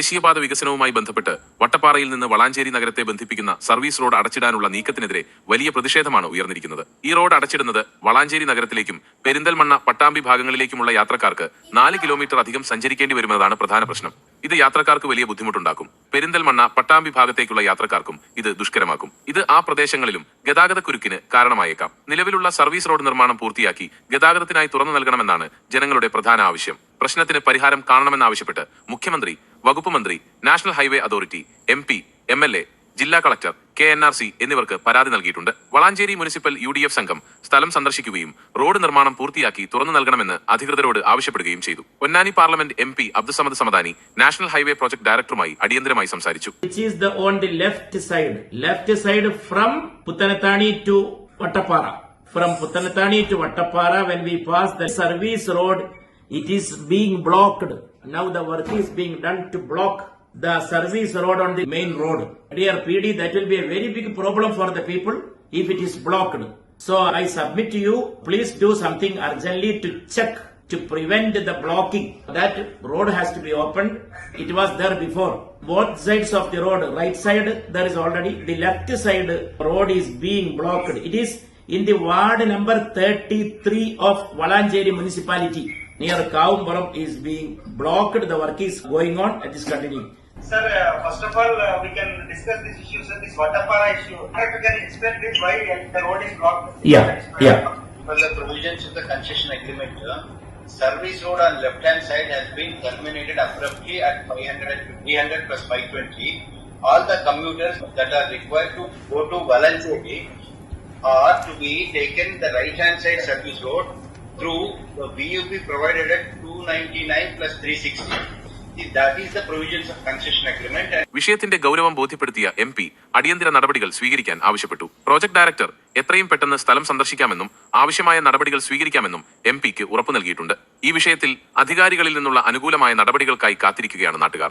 ദേശീയപാത വികസനവുമായി ബന്ധപ്പെട്ട് വട്ടപ്പാറയിൽ നിന്ന് വളാഞ്ചേരി നഗരത്തെ ബന്ധിപ്പിക്കുന്ന സർവീസ് റോഡ് അടച്ചിടാനുള്ള നീക്കത്തിനെതിരെ വലിയ പ്രതിഷേധമാണ് ഉയർന്നിരിക്കുന്നത്. ഈ റോഡ് അടച്ചിടുന്നത് വളാഞ്ചേരി നഗരത്തിലേക്കും പെരിന്തൽമണ്ണ പട്ടാമ്പി ഭാഗങ്ങളിലേക്കുമുള്ള യാത്രക്കാർക്ക് നാല് കിലോമീറ്റർ അധികം സഞ്ചരിക്കേണ്ടി വരുമെന്നതാണ് പ്രധാന പ്രശ്നം. ഇത് യാത്രക്കാർക്ക് വലിയ ബുദ്ധിമുട്ടുണ്ടാക്കും. പെരിന്തൽമണ്ണ പട്ടാമ്പി ഭാഗത്തേക്കുള്ള യാത്രക്കാർക്കും ഇത് ദുഷ്കരമാക്കും. ഇത് ആ പ്രദേശങ്ങളിലും ഗതാഗത കുരുക്കിന് കാരണമായേക്കാം. നിലവിലുള്ള സർവീസ് റോഡ് നിർമ്മാണം പൂർത്തിയാക്കി ഗതാഗതത്തിനായി തുറന്നു നൽകണമെന്നാണ് ജനങ്ങളുടെ പ്രധാന ആവശ്യം. പ്രശ്നത്തിന് പരിഹാരം കാണണമെന്നാവശ്യപ്പെട്ട് മുഖ്യമന്ത്രി വകുപ്പ് മന്ത്രി national highway authority M P M L A ജില്ലാ collector K N R C എന്നിവർക്ക് പരാതി നൽകിയിട്ടുണ്ട്. Valanchery municipal U D F സംഘം സ്ഥലം സന്ദർശിക്കുകയും റോഡ് നിർമ്മാണം പൂർത്തിയാക്കി തുറന്നു നൽകണമെന്ന് അധികൃതരോട് ആവശ്യപ്പെടുകയും ചെയ്തു. Ponnani parliament M P Abdussamad Samadani national highway project ഡയറക്ടറുമായി അടിയന്തരമായി സംസാരിച്ചു. Puttanathani to Vattapara when we pass the service road it is being blocked. Now the work is being done to block the service road on the main road dear PD that will be a very big problem for the people if it is blocked so I submit to you please do something urgently to check to prevent the blocking. That road has to be opened. It was there before. Both sides of the road, right side there is already, the left side road is being blocked. It is in the ward number 33 of Valanjeri municipality. Near Kavumbaram is being blocked. The work is going on. It is continuing. Sir, uh, first of all, uh, we can discuss this issue, sir, this Vatapara issue. If you can explain this, why the road is blocked? Yeah, yeah. For the provisions of the concession agreement, uh, service road on left hand side has been terminated abruptly at 500, 300 plus 520. All the commuters that are required to go to Valancheri are to be taken the right hand side service road through the VUP provided at 299 plus 360. That is the provisions of concession agreement വിഷയത്തിന്റെ ഗൗരവം ബോധ്യപ്പെടുത്തിയ M P അടിയന്തര നടപടികൾ സ്വീകരിക്കാൻ ആവശ്യപ്പെട്ടു. Project director എത്രയും പെട്ടെന്ന് സ്ഥലം സന്ദർശിക്കാമെന്നും ആവശ്യമായ നടപടികൾ സ്വീകരിക്കാമെന്നും എം പിക്ക് ഉറപ്പു നൽകിയിട്ടുണ്ട്. ഈ വിഷയത്തിൽ അധികാരികളിൽ നിന്നുള്ള അനുകൂലമായ നടപടികൾക്കായി കാത്തിരിക്കുകയാണ് നാട്ടുകാർ.